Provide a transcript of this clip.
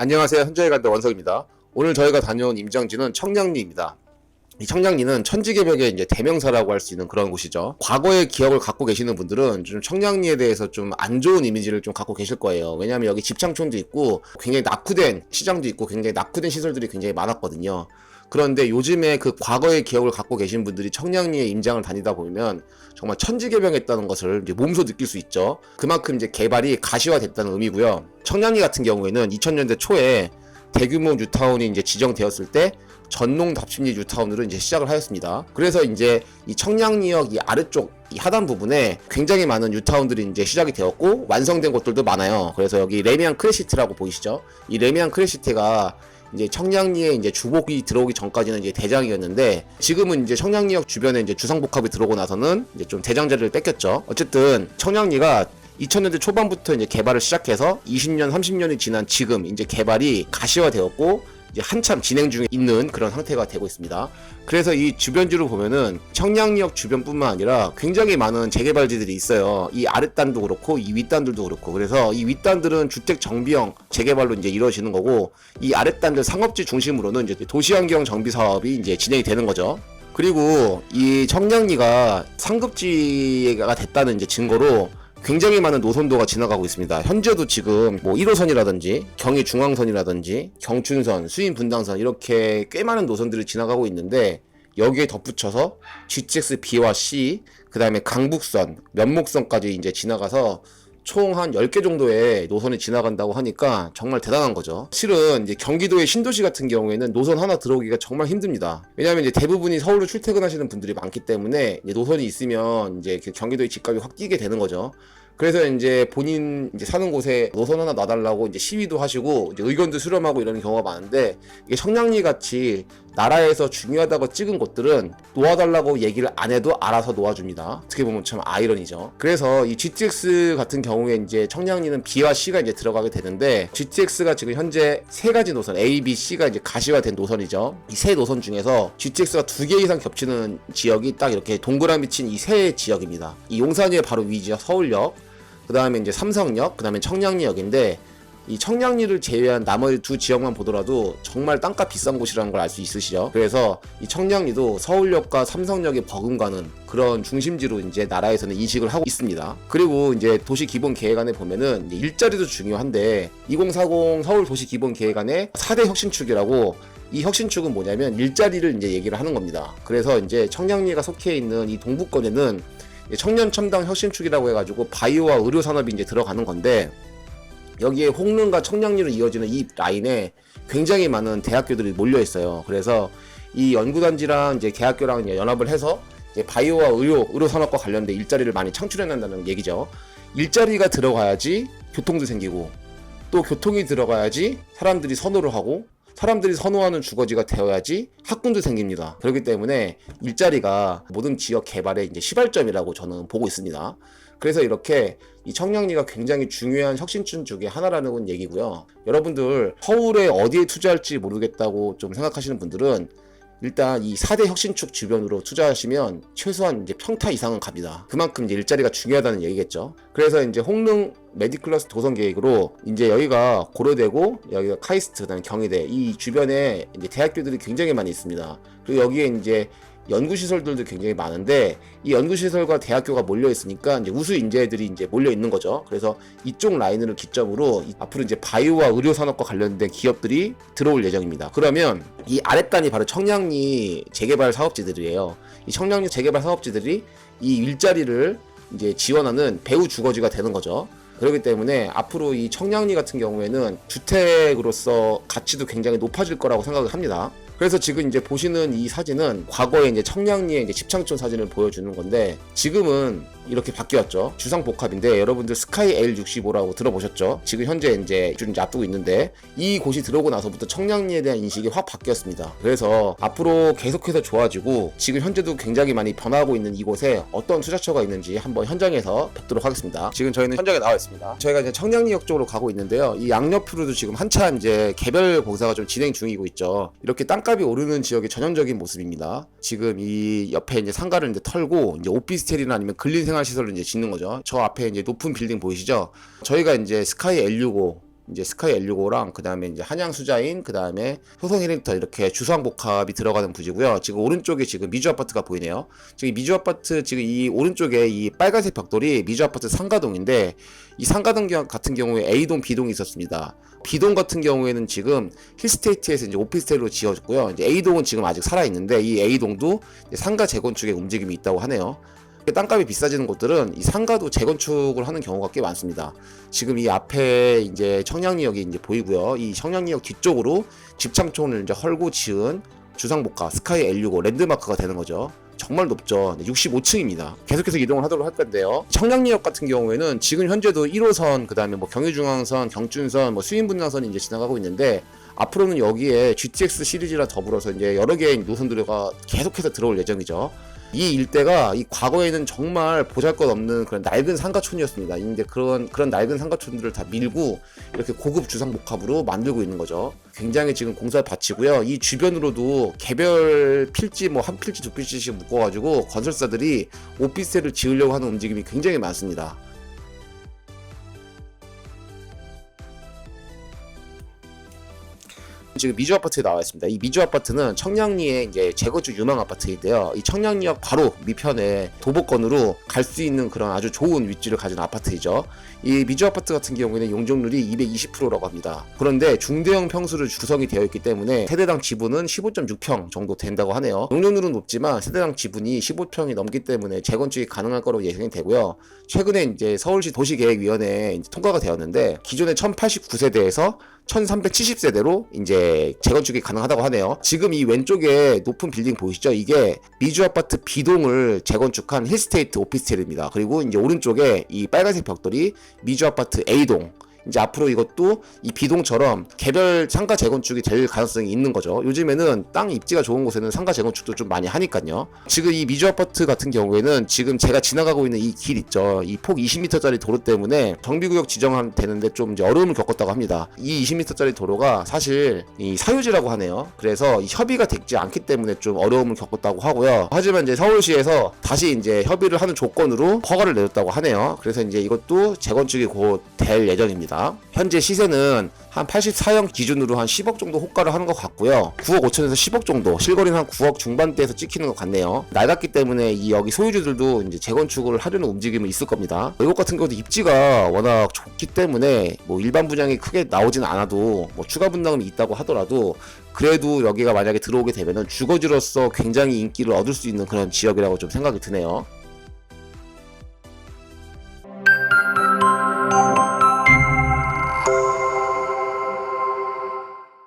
안녕하세요. 현저히 간다 원석입니다. 오늘 저희가 다녀온 임장지는 청량리입니다. 이 청량리는 천지개벽의 이제 대명사라고 할 수 있는 그런 곳이죠. 과거의 기억을 갖고 계시는 분들은 좀 청량리에 대해서 좀 안 좋은 이미지를 좀 갖고 계실 거예요. 왜냐하면 여기 집창촌도 있고 굉장히 낙후된 시장도 있고 굉장히 낙후된 시설들이 굉장히 많았거든요. 그런데 요즘에 그 과거의 기억을 갖고 계신 분들이 청량리에 임장을 다니다 보면 정말 천지개벽했다는 것을 이제 몸소 느낄 수 있죠. 그만큼 이제 개발이 가시화됐다는 의미고요. 청량리 같은 경우에는 2000년대 초에 대규모 뉴타운이 이제 지정되었을 때 전농 답심리 뉴타운으로 이제 시작을 하였습니다. 그래서 이제 이 청량리역 이 아래쪽 이 하단 부분에 굉장히 많은 뉴타운들이 이제 시작이 되었고 완성된 곳들도 많아요. 그래서 여기 레미안 크레시트라고 보이시죠? 이 레미안 크레시트가 이제 청량리에 이제 주복이 들어오기 전까지는 이제 대장이었는데 지금은 이제 청량리역 주변에 이제 주상복합이 들어오고 나서는 이제 좀 대장 자리를 뺏겼죠. 어쨌든 청량리가 2000년대 초반부터 이제 개발을 시작해서 20년, 30년이 지난 지금 이제 개발이 가시화되었고 이제 한참 진행 중에 있는 그런 상태가 되고 있습니다. 그래서 이 주변지로 보면은 청량리역 주변뿐만 아니라 굉장히 많은 재개발지들이 있어요. 이 아랫단도 그렇고 이 윗단들도 그렇고 그래서 이 윗단들은 주택 정비형 재개발로 이제 이루어지는 거고 이 아랫단들 상업지 중심으로는 이제 도시환경 정비 사업이 이제 진행이 되는 거죠. 그리고 이 청량리가 상급지가 됐다는 이제 증거로 굉장히 많은 노선도가 지나가고 있습니다. 현재도 지금 뭐 1호선이라든지 경의 중앙선이라든지 경춘선, 수인 분당선 이렇게 꽤 많은 노선들이 지나가고 있는데 여기에 덧붙여서 GTX B와 C, 그 다음에 강북선, 면목선까지 이제 지나가서 총 한 10개 정도의 노선이 지나간다고 하니까 정말 대단한 거죠. 실은 이제 경기도의 신도시 같은 경우에는 노선 하나 들어오기가 정말 힘듭니다. 왜냐하면 이제 대부분이 서울로 출퇴근하시는 분들이 많기 때문에 노선이 있으면 이제 그 경기도의 집값이 확 뛰게 되는 거죠. 그래서 이제 본인 이제 사는 곳에 노선 하나 놔달라고 이제 시위도 하시고 이제 의견도 수렴하고 이러는 경우가 많은데 이게 청량리 같이 나라에서 중요하다고 찍은 곳들은 놓아달라고 얘기를 안 해도 알아서 놓아줍니다. 어떻게 보면 참 아이러니죠. 그래서 이 GTX 같은 경우에 이제 청량리는 B와 C가 이제 들어가게 되는데 GTX가 지금 현재 세 가지 노선 A, B, C가 이제 가시화된 노선이죠. 이 세 노선 중에서 GTX가 두 개 이상 겹치는 지역이 딱 이렇게 동그라미 친 이 세 지역입니다. 이 용산역의 바로 위 지역 서울역, 그 다음에 이제 삼성역, 그 다음에 청량리역인데 이 청량리를 제외한 나머지 두 지역만 보더라도 정말 땅값 비싼 곳이라는 걸 알 수 있으시죠. 그래서 이 청량리도 서울역과 삼성역이 버금가는 그런 중심지로 이제 나라에서는 인식을 하고 있습니다. 그리고 이제 도시 기본 계획안에 보면은 일자리도 중요한데 2040 서울 도시 기본 계획안의 4대 혁신축이라고 이 혁신축은 뭐냐면 일자리를 이제 얘기를 하는 겁니다. 그래서 이제 청량리가 속해 있는 이 동부권에는 청년 첨단 혁신축이라고 해가지고 바이오와 의료 산업이 이제 들어가는 건데 여기에 홍릉과 청량리로 이어지는 이 라인에 굉장히 많은 대학교들이 몰려 있어요. 그래서 이 연구단지랑 이제 대학교랑 연합을 해서 이제 바이오와 의료, 의료 산업과 관련된 일자리를 많이 창출해낸다는 얘기죠. 일자리가 들어가야지 교통도 생기고 또 교통이 들어가야지 사람들이 선호를 하고 사람들이 선호하는 주거지가 되어야지 학군도 생깁니다. 그렇기 때문에 일자리가 모든 지역 개발의 이제 시발점이라고 저는 보고 있습니다. 그래서 이렇게 이 청량리가 굉장히 중요한 혁신층 중에 하나라는 얘기고요. 여러분들 서울에 어디에 투자할지 모르겠다고 좀 생각하시는 분들은 일단 이 4대 혁신축 주변으로 투자하시면 최소한 이제 평타 이상은 갑니다. 그만큼 이제 일자리가 중요하다는 얘기겠죠. 그래서 이제 홍릉 메디클러스 도선 계획으로 이제 여기가 고려대고 여기가 카이스트 그다음에 경희대 이 주변에 이제 대학교들이 굉장히 많이 있습니다. 그리고 여기에 이제 연구시설들도 굉장히 많은데 이 연구시설과 대학교가 몰려 있으니까 이제 우수 인재들이 이제 몰려 있는 거죠. 그래서 이쪽 라인을 기점으로 이- 앞으로 이제 바이오와 의료 산업과 관련된 기업들이 들어올 예정입니다. 그러면 이 아랫단이 바로 청량리 재개발 사업지들이에요. 이 청량리 재개발 사업지들이 이 일자리를 이제 지원하는 배후 주거지가 되는 거죠. 그렇기 때문에 앞으로 이 청량리 같은 경우에는 주택으로서 가치도 굉장히 높아질 거라고 생각을 합니다. 그래서 지금 이제 보시는 이 사진은 과거에 이제 청량리의 이제 집창촌 사진을 보여주는 건데 지금은 이렇게 바뀌었죠. 주상 복합인데 여러분들 스카이 L65라고 들어보셨죠? 지금 현재 이제 좀 이제 앞두고 있는데 이 곳이 들어오고 나서부터 청량리에 대한 인식이 확 바뀌었습니다. 그래서 앞으로 계속해서 좋아지고 지금 현재도 굉장히 많이 변하고 있는 이곳에 어떤 투자처가 있는지 한번 현장에서 뵙도록 하겠습니다. 지금 저희는 현장에 나와 있습니다. 저희가 이제 청량리역 쪽으로 가고 있는데요. 이 양옆으로도 지금 한참 이제 개별 공사가 좀 진행 중이고 있죠. 이렇게 땅값이 오르는 지역의 전형적인 모습입니다. 지금 이 옆에 이제 상가를 이제 털고 이제 오피스텔이나 아니면 근린 생활 시설을 이제 짓는 거죠. 저 앞에 이제 높은 빌딩 보이시죠? 저희가 이제 스카이 L65 이제 스카이 L65랑 그 다음에 이제 한양 수자인 그 다음에 효성 힐링턴 이렇게 주상 복합이 들어가는 부지고요. 지금 오른쪽에 지금 미주 아파트가 보이네요. 지금 이 미주 아파트 지금 이 오른쪽에 이 빨간색 벽돌이 미주 아파트 상가동인데 이 상가동 겨- 같은 경우에 A동, B동이 있었습니다. B동 같은 경우에는 지금 힐스테이트에서 이제 오피스텔로 지어졌고요. 이제 A동은 지금 아직 살아 있는데 이 A동도 상가 재건축의 움직임이 있다고 하네요. 땅값이 비싸지는 곳들은 이 상가도 재건축을 하는 경우가 꽤 많습니다. 지금 이 앞에 이제 청량리역이 이제 보이고요. 이 청량리역 뒤쪽으로 집창촌을 이제 헐고 지은 주상복합 스카이 L65 랜드마크가 되는 거죠. 정말 높죠. 65층입니다. 계속해서 이동을 하도록 할 건데요. 청량리역 같은 경우에는 지금 현재도 1호선, 그 다음에 뭐 경의중앙선, 경춘선, 뭐 수인분당선이 이제 지나가고 있는데 앞으로는 여기에 GTX 시리즈랑 더불어서 이제 여러 개의 노선들가 계속해서 들어올 예정이죠. 이 일대가 이 과거에는 정말 보잘것없는 그런 낡은 상가촌이었습니다. 근데 그런 그런 낡은 상가촌들을 다 밀고 이렇게 고급 주상 복합으로 만들고 있는 거죠. 굉장히 지금 공사를 바치고요. 이 주변으로도 개별 필지 뭐 한 필지 두 필지씩 묶어가지고 건설사들이 오피스텔을 지으려고 하는 움직임이 굉장히 많습니다. 지금 미주 아파트에 나와 있습니다. 이 미주 아파트는 청량리의 이제 재건축 유망 아파트인데요. 이 청량리역 바로 밑편에 도보권으로 갈 수 있는 그런 아주 좋은 위치를 가진 아파트이죠. 이 미주 아파트 같은 경우에는 용적률이 220%라고 합니다. 그런데 중대형 평수로 구성이 되어 있기 때문에 세대당 지분은 15.6평 정도 된다고 하네요. 용적률은 높지만 세대당 지분이 15평이 넘기 때문에 재건축이 가능할 거로 예상이 되고요. 최근에 이제 서울시 도시계획위원회에 통과가 되었는데 기존의 1089세대에서 1370세대로 이제 재건축이 가능하다고 하네요. 지금 이 왼쪽에 높은 빌딩 보이시죠? 이게 미주 아파트 B동을 재건축한 힐스테이트 오피스텔입니다. 그리고 이제 오른쪽에 이 빨간색 벽돌이 미주 아파트 A동 이제 앞으로 이것도 이 비동처럼 개별 상가 재건축이 될 가능성이 있는 거죠. 요즘에는 땅 입지가 좋은 곳에는 상가 재건축도 좀 많이 하니까요. 지금 이 미주 아파트 같은 경우에는 지금 제가 지나가고 있는 이 길 있죠. 이 폭 20m짜리 도로 때문에 정비구역 지정하면 되는데 좀 이제 어려움을 겪었다고 합니다. 이 20m짜리 도로가 사실 이 사유지라고 하네요. 그래서 이 협의가 되지 않기 때문에 좀 어려움을 겪었다고 하고요. 하지만 이제 서울시에서 다시 이제 협의를 하는 조건으로 허가를 내줬다고 하네요. 그래서 이제 이것도 재건축이 곧 될 예정입니다. 현재 시세는 한 84형 기준으로 한 10억 정도 호가를 하는 것 같고요. 9억 5천에서 10억 정도, 실거리는 한 9억 중반대에서 찍히는 것 같네요. 낡았기 때문에 이 여기 소유주들도 이제 재건축을 하려는 움직임이 있을 겁니다. 이것 같은 경우도 입지가 워낙 좋기 때문에 뭐 일반 분양이 크게 나오진 않아도 뭐 추가 분담이 있다고 하더라도 그래도 여기가 만약에 들어오게 되면은 주거지로서 굉장히 인기를 얻을 수 있는 그런 지역이라고 좀 생각이 드네요.